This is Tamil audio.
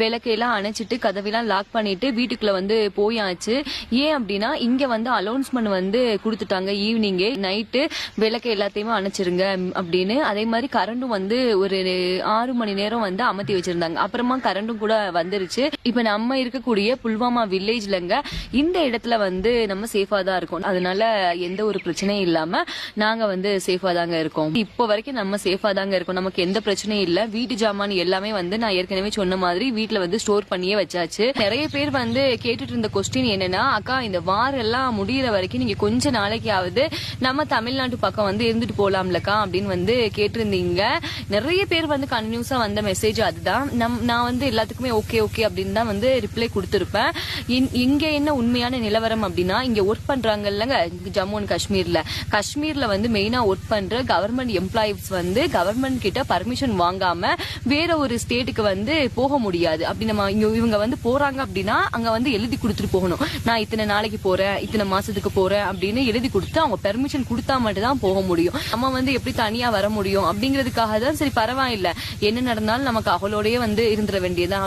விளக்கையெல்லாம் அணைச்சிட்டு கதவையெல்லாம் லாக் பண்ணிட்டு வீட்டுக்குள்ள வந்து போயாச்சு. ஏன் அப்படின்னா இங்க வந்து அலௌன்ஸ்மெண்ட் வந்து கொடுத்துட்டாங்க ஈவினிங்கே நைட்டு விளக்கை எல்லாத்தையுமே அணைச்சிருங்க அப்படின்னு. அதே மாதிரி கரண்டும் வந்து ஒரு ஆறு மணி நேரம் வந்து அமர்த்தி வச்சிருந்தாங்க. அப்புறமா கரண்டும் கூட வந்துருச்சு. இப்ப நம்ம இருக்கக்கூடிய புல்வாமா வில்லேஜ்லங்க இந்த இடத்துல வந்து நம்ம சேஃபா தான் இருக்கோம். அதனால எந்த ஒரு பிரச்சனையும் இல்லாம நாங்க வந்து சேஃபா தாங்க இருக்கோம். இப்போ வரைக்கும் நம்ம சேஃபா தாங்க இருக்கோம். நமக்கு எந்த பிரச்சனையும் இல்லை. வீட்டு ஜாமான் எல்லாமே வந்து நான் ஏற்கனவே சொன்ன மாதிரி வீட்டில் வந்து ஸ்டோர் பண்ணியே வச்சாச்சு. நிறைய பேர் வந்து கேட்டுட்டு இருந்த கொஸ்டின் என்னன்னா அக்கா இந்த வாரம் எல்லாம் முடியிற வரைக்கும் நீங்க கொஞ்ச நாளைக்காவது நம்ம தமிழ்நாட்டு பக்கம் வந்து இருந்துட்டு போலாம்லக்கா? அப்படின்னு வந்து கேட்டிருந்தீங்க. நிறைய பேர் வந்து கன்டினியூஸா வந்த மெசேஜ் அதுதான். நம் நான் வந்து எல்லாத்துக்குமே ஓகே ஓகே அப்படின்னு தான் வந்து ரிப்ளை கொடுத்துருப்பேன். இன்- இங்க என்ன உண்மையான நிலவரம் அப்படின்னா இங்க ஒர்க் பண்றாங்க ஜம்மு அண்ட் காஷ்மீர்ல. காஷ்மீர்ல வந்து மெயினா ஒர்க் பண்ற கவர்மெண்ட் எம்ப்ளாயிஸ் வந்து கவர்மெண்ட் கிட்ட பர்மிஷன் வாங்காம வேற ஒரு ஸ்டேட்டுக்கு வந்து போக முடியாது. அப்படி நம்ம இங்க இவங்க வந்து போறாங்க அப்படின்னா அங்க வந்து எழுதி கொடுத்துட்டு போகணும். நான் இத்தனை நாளைக்கு போறேன் இத்தனை மாசத்துக்கு போறேன் அப்படின்னு எழுதி கொடுத்து அவங்க பெர்மிஷன் கொடுத்தா மட்டும் தான் போக முடியும். நம்ம வந்து எப்படி தனியா வர முடியும் அப்படிங்கிறதுக்காக தான் சரி பரவாயில்ல. என்ன நடந்தாலும் நமக்கு அவளோடயே வந்து இருந்துட வேண்டியதான்